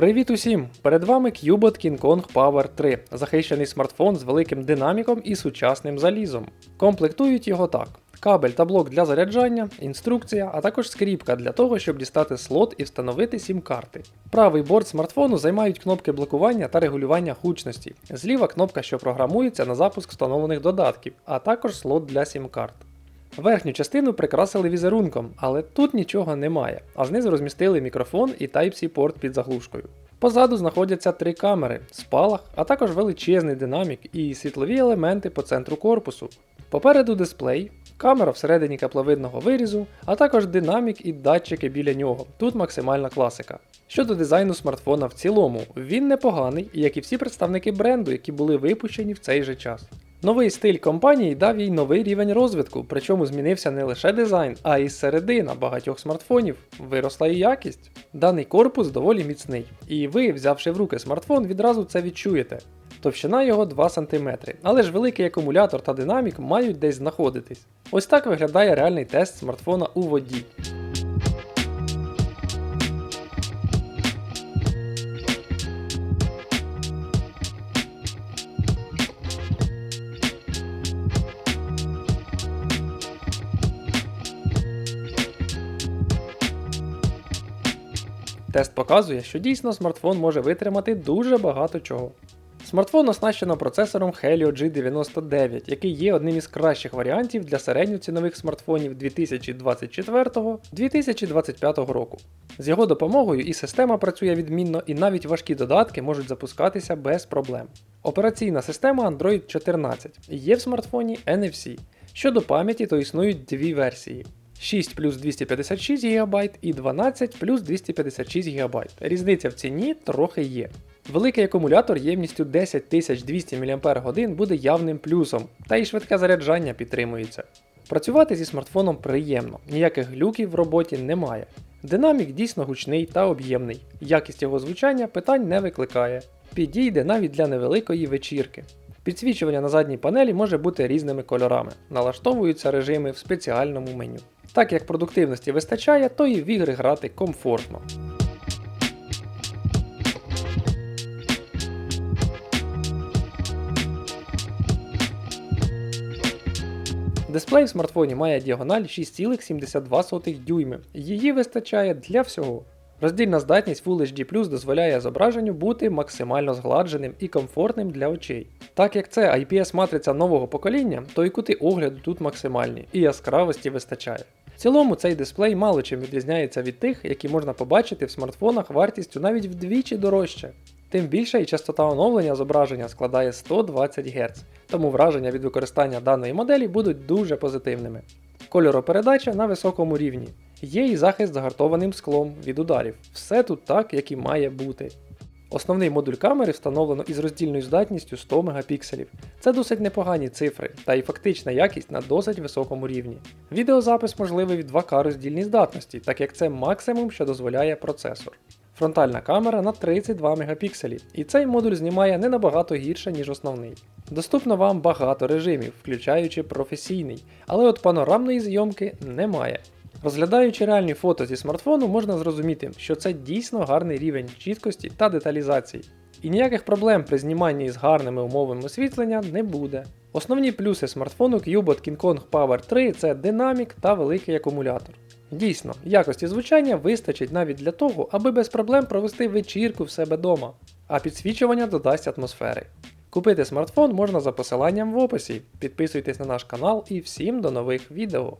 Привіт усім! Перед вами Cubot King Kong Power 3, захищений смартфон з великим динаміком і сучасним залізом. Комплектують його так: кабель та блок для заряджання, інструкція, а також скріпка для того, щоб дістати слот і встановити сім-карти. Правий борт смартфону займають кнопки блокування та регулювання гучності. Зліва кнопка, що програмується на запуск встановлених додатків, а також слот для сім-карт. Верхню частину прикрасили візерунком, але тут нічого немає, а знизу розмістили мікрофон і Type-C порт під заглушкою. Позаду знаходяться три камери, спалах, а також величезний динамік і світлові елементи по центру корпусу. Попереду дисплей, камера всередині капловидного вирізу, а також динамік і датчики біля нього. Тут максимальна класика. Щодо дизайну смартфона в цілому, він непоганий, як і всі представники бренду, які були випущені в цей же час. Новий стиль компанії дав їй новий рівень розвитку, причому змінився не лише дизайн, а й середина багатьох смартфонів. Виросла і якість. Даний корпус доволі міцний, і ви, взявши в руки смартфон, відразу це відчуєте. Товщина його 2 см, але ж великий акумулятор та динамік мають десь знаходитись. Ось так виглядає реальний тест смартфона у воді. Тест показує, що дійсно смартфон може витримати дуже багато чого. Смартфон оснащено процесором Helio G99, який є одним із кращих варіантів для середньоцінових смартфонів 2024-2025 року. З його допомогою і система працює відмінно, і навіть важкі додатки можуть запускатися без проблем. Операційна система Android 14 є в смартфоні NFC. Щодо пам'яті, то існують дві версії. 6 плюс 256 ГБ і 12 плюс 256 ГБ. Різниця в ціні трохи є. Великий акумулятор ємністю 10200 мАч буде явним плюсом, та й швидке заряджання підтримується. Працювати зі смартфоном приємно, ніяких глюків в роботі немає. Динамік дійсно гучний та об'ємний, якість його звучання питань не викликає. Підійде навіть для невеликої вечірки. Підсвічування на задній панелі може бути різними кольорами, налаштовуються режими в спеціальному меню. Так як продуктивності вистачає, то і в ігри грати комфортно. Дисплей в смартфоні має діагональ 6,72 дюйми. Її вистачає для всього. Роздільна здатність Full HD дозволяє зображенню бути максимально згладженим і комфортним для очей. Так як це IPS-матриця нового покоління, то і кути огляду тут максимальні, і яскравості вистачає. Цілому цей дисплей мало чим відрізняється від тих, які можна побачити в смартфонах вартістю навіть вдвічі дорожче. Тим більше і частота оновлення зображення складає 120 Гц, тому враження від використання даної моделі будуть дуже позитивними. Кольоропередача на високому рівні. Є і захист загартованим склом від ударів. Все тут так, як і має бути. Основний модуль камери встановлено із роздільною здатністю 100 Мп. Це досить непогані цифри, та й фактична якість на досить високому рівні. Відеозапис можливий від 2К роздільній здатності, так як це максимум, що дозволяє процесор. Фронтальна камера на 32 Мп, і цей модуль знімає не набагато гірше, ніж основний. Доступно вам багато режимів, включаючи професійний, але от панорамної зйомки немає. Розглядаючи реальні фото зі смартфону, можна зрозуміти, що це дійсно гарний рівень чіткості та деталізації. І ніяких проблем при зніманні із гарними умовами освітлення не буде. Основні плюси смартфону Cubot King Kong Power 3 це динамік та великий акумулятор. Дійсно, якості звучання вистачить навіть для того, аби без проблем провести вечірку в себе дома, а підсвічування додасть атмосфери. Купити смартфон можна за посиланням в описі. Підписуйтесь на наш канал і всім до нових відео.